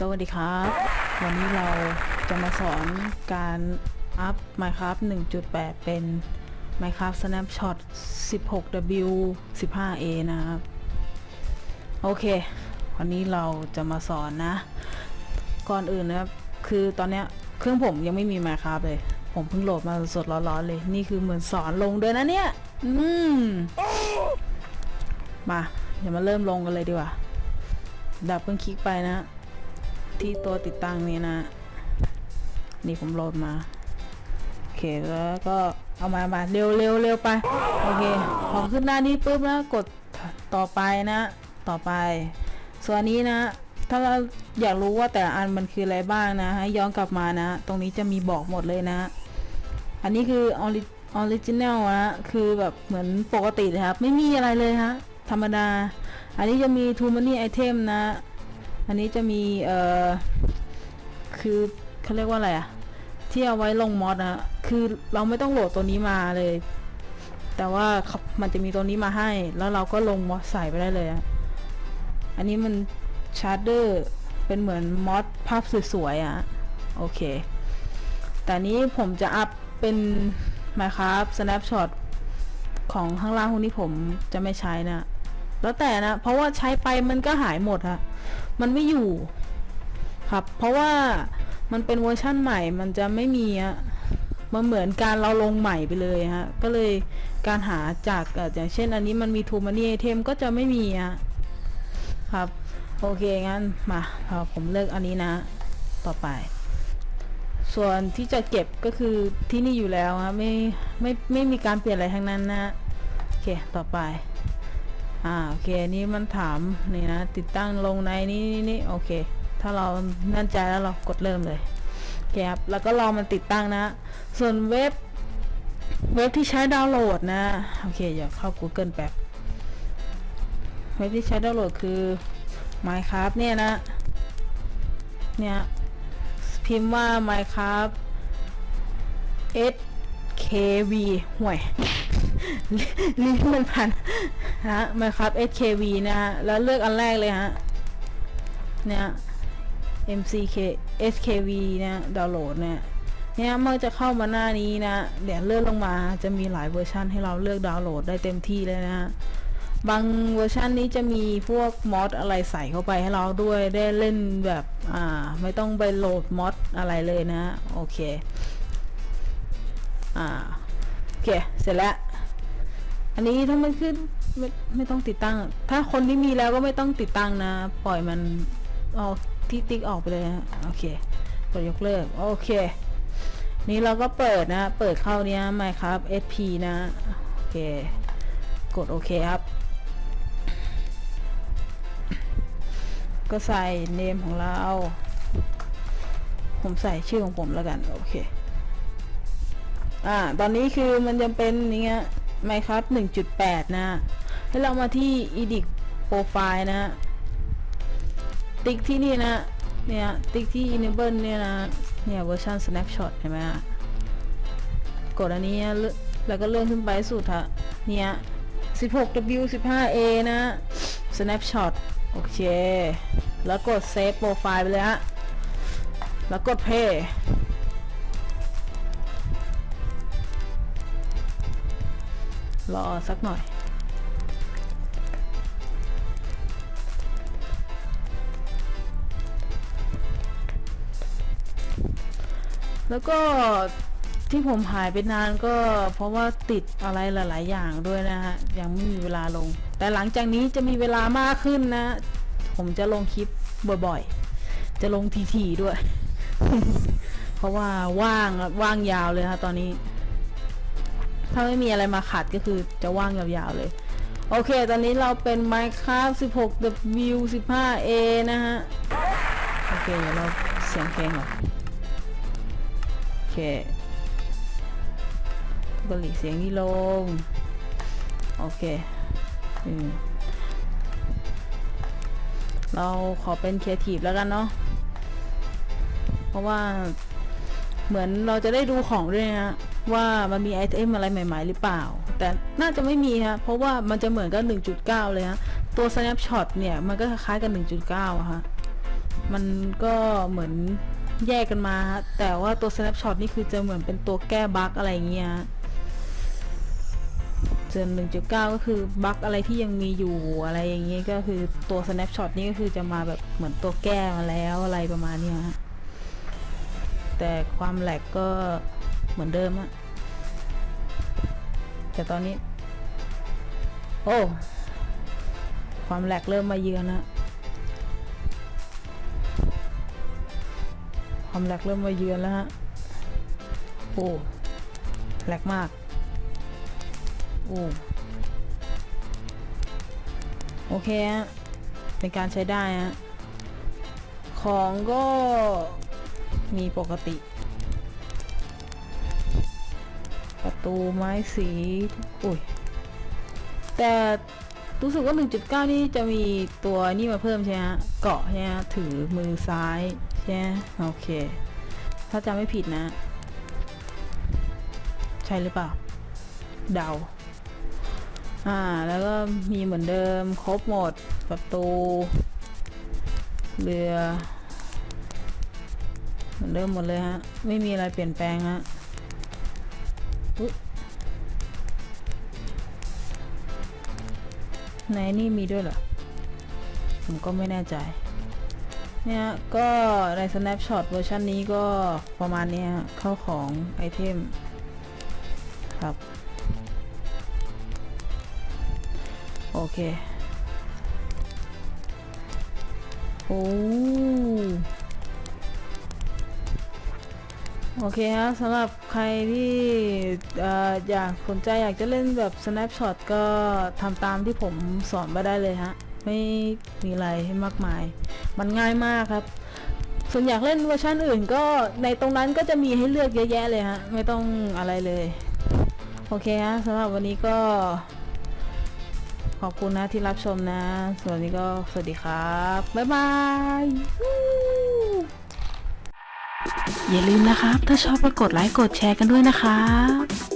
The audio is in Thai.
สวัสดีครับ วันนี้เราจะมาสอนการอัพ Minecraft 1.8 เป็น Minecraft Snapshot 16W 15A นะครับ โอเค วันนี้เราจะมาสอนนะ ก่อนอื่นนะครับ คือตอนเนี้ยเครื่องผมยังไม่มี Minecraft เลย ผมเพิ่งโหลดมาสดร้อนๆเลย นี่คือเหมือนสอนลงด้วยนะเนี่ย อืม มา เดี๋ยวมาเริ่มลงกันเลยดีกว่าดับเบิลคลิกไปนะ ที่ตัวติดตั้งนี้นะ นี่ผมโหลดมา โอเคแล้วก็เอามามาเร็วเร็วเร็วไป โอเคพอขึ้นหน้านี้ปุ๊บนะกดต่อไปนะ ต่อไป ส่วนนี้นะ ถ้าเราอยากรู้ว่าแต่ละอันมันคืออะไรบ้างนะให้ย้อนกลับมานะ ตรงนี้จะมีบอกหมดเลยนะ อันนี้คือออริจินัลนะคือแบบเหมือนปกติเลยครับ ไม่มีอะไรเลยฮะธรรมดา อันนี้จะมี Too Many Item นะ อันนี้จะมีเอ่อคือเขาเรียกว่าอะไรอะที่เอาไว้ลงมอดนะคือเราไม่ต้องโหลดตัวนี้มาเลย แต่ว่าเขามันจะมีตัวนี้มาให้ แล้วเราก็ลงมอดใส่ไปได้เลยอะอันนี้มันชาร์เดอร์เป็นเหมือนมอดภาพสวยๆอะโอเค แต่นี้ผมจะอัพเป็น Minecraft Snapshot ของข้างล่างพวกนี้ผมจะไม่ใช้นะ แล้วแต่นะ เพราะว่าใช้ไปมันก็หายหมดฮะ มันไม่อยู่ครับ เพราะว่ามันเป็นเวอร์ชั่นใหม่มันจะไม่มีอะมันเหมือนการเราลงใหม่ไปเลยฮะ ก็เลยการหาจากอย่างเช่นอันนี้มันมีทูมานี่ไอเทมก็จะไม่มีอะครับ โอเค งั้น มาพอผมเลือกอันนี้นะ ต่อไป ส่วนที่จะเก็บก็คือที่นี่อยู่แล้วฮะไม่ไม่ไม่มีการเปลี่ยนอะไรทั้งนั้นนะโอเค ต่อไป อ่าโอเคนี่มันถามนี่นะติดตั้งลงในนี่นี่นี่โอเค ถ้าเรามั่นใจแล้วเรากดเริ่มเลยโอเคครับแล้วก็รอมันติดตั้งนะ ส่วนเว็บเว็บที่ใช้ดาวน์โหลดนะโอเคเดี๋ยวเข้า Google แป๊บเว็บที่ใช้ดาวน์โหลดคือ Minecraft เนี่ยนะเนี่ยพิมพ์ว่า Minecraft SKV ห่วย ลิ้นมันพันฮะ Minecraft SKV นะฮะ แล้วเลือกอันแรกเลยฮะ เนี่ย MCK SKV นี่ยดาวน์โหลดเนี่ยเนี่ยเมื่อจะเข้ามาหน้านี้นะเดี๋ยวเลื่อนลงมาจะมีหลายเวอร์ชันให้เราเลือกดาวน์โหลดได้เต็มที่เลยนะฮะบางเวอร์ชันนี้จะมีพวกมอดอะไรใส่เข้าไปให้เราด้วยได้เล่นแบบอ่าไม่ต้องไปโหลดมอดอะไรเลยนะ โอเค อ่าโอเค เสร็จแล้ว อันนี้ถ้ามันขึ้นไม่ไม่ต้องติดตั้ง ถ้าคนที่มีแล้วก็ไม่ต้องติดตั้งนะ ปล่อยมันออกที่ติ๊กออกไปเลยนะโอเคกดยกเลิก โอเค นี่เราก็เปิดนะ เปิดเข้าเนี้ยไหมครับ SP นะ โอเค กดโอเคครับ ก็ใส่เนมของเรา ผมใส่ชื่อของผมแล้วกัน โอเค อ่า ตอนนี้คือมันจะเป็นอย่างเงี้ย ไมครับ1.8 นะให้เรามาที่ edit profile นะ ติ๊กที่นี่นะ เนี่ย ติ๊กที่ enable เนี่ยนะ เนี่ยเวอร์ชัน snapshot เห็นไหมฮะกดอันนี้แล้วก็เลื่อนขึ้นไปสุดฮะ เนี่ย 16W 15A นะ snapshot โอเค แล้วกด save profile ไปเลยฮะ แล้วกด play รอสักหน่อย แล้วก็ที่ผมหายไปนานก็เพราะว่าติดอะไรหลาย ๆ อย่างด้วยนะฮะ ยังไม่มีเวลาลง แต่หลังจากนี้จะมีเวลามากขึ้นนะ ผมจะลงคลิปบ่อย ๆ จะลงทีๆด้วย เพราะว่าว่างว่างยาวเลยฮะตอนนี้ ถ้าไม่มีอะไรมาขัดก็คือจะว่างยาวๆเลย โอเค ตอนนี้เราเป็น Minecraft 16W 15A นะฮะ โอเค เดี๋ยวเราเสียงเพลงก่อนโอเคก็หลีเสียงนี้ลง โอเค อืม เราขอเป็น Creative แล้วกันเนาะ เพราะว่าเหมือนเราจะได้ดูของด้วยนะ ว่ามันมีไอเทมอะไรใหม่ ๆ หรือเปล่า แต่น่าจะไม่มีฮะเพราะว่ามันจะเหมือนกับ 1.9 เลยฮะตัว snapshot เนี่ยมันก็คล้ายกับ1.9อะฮะมันก็เหมือนแยกกันมาฮะแต่ว่าตัว snapshot นี่คือจะเหมือนเป็นตัวแก้บั๊กอะไรอย่างเงี้ยฮะส่วน1.9 ก็คือบั๊กอะไรที่ยังมีอยู่อะไรอย่างเงี้ยก็คือตัว snapshot นี่ก็คือจะมาแบบเหมือนตัวแก้มาแล้วอะไรประมาณเนี้ยฮะแต่ความแหลกก็ เหมือนเดิมอะแต่ตอนนี้ โอ้ ความแหลกเริ่มมาเยือนนะความแหลกเริ่มมาเยือนแล้วฮะ โอ้แหลกมาก โอ้โอเคฮะ เป็นการใช้ได้ฮะ ของก็มีปกติ ตูไม้สีอุ้ยแต่รู้สึกว่า 1.9 นี่จะมีตัวนี่มาเพิ่มใช่ไหมะเกาะใช่ไหมะถือมือซ้ายใช่ไหมโอเค ถ้าจำไม่ผิดนะ ใช่หรือเปล่า เดา อ่า แล้วก็มีเหมือนเดิมครบหมด ประตู เรือ เหมือนเดิมหมดเลยฮะ ไม่มีอะไรเปลี่ยนแปลงฮะ ในนี่มีด้วยเหรอ ผมก็ไม่แน่ใจ เนี่ยก็ใน snapshot เวอร์ชันนี้ก็ประมาณนี้เข้าของไอเทม ครับ โอเค โอ้ โอเคฮะสำหรับใครที่อยากสนใจอยากจะเล่นแบบ snapshot ก็ทำตามที่ผมสอนมาได้เลยฮะ ไม่มีอะไรให้มากมาย มันง่ายมากครับ ส่วนอยากเล่นเวอร์ชันอื่นก็ในตรงนั้นก็จะมีให้เลือกเยอะแยะเลยฮะ ไม่ต้องอะไรเลย โอเคฮะสำหรับวันนี้ก็ ขอบคุณนะที่รับชมนะ ส่วนนี้ก็สวัสดีครับ บ๊ายบาย อย่าลืมนะครับ ถ้าชอบก็กดไลค์กดแชร์กันด้วยนะครับ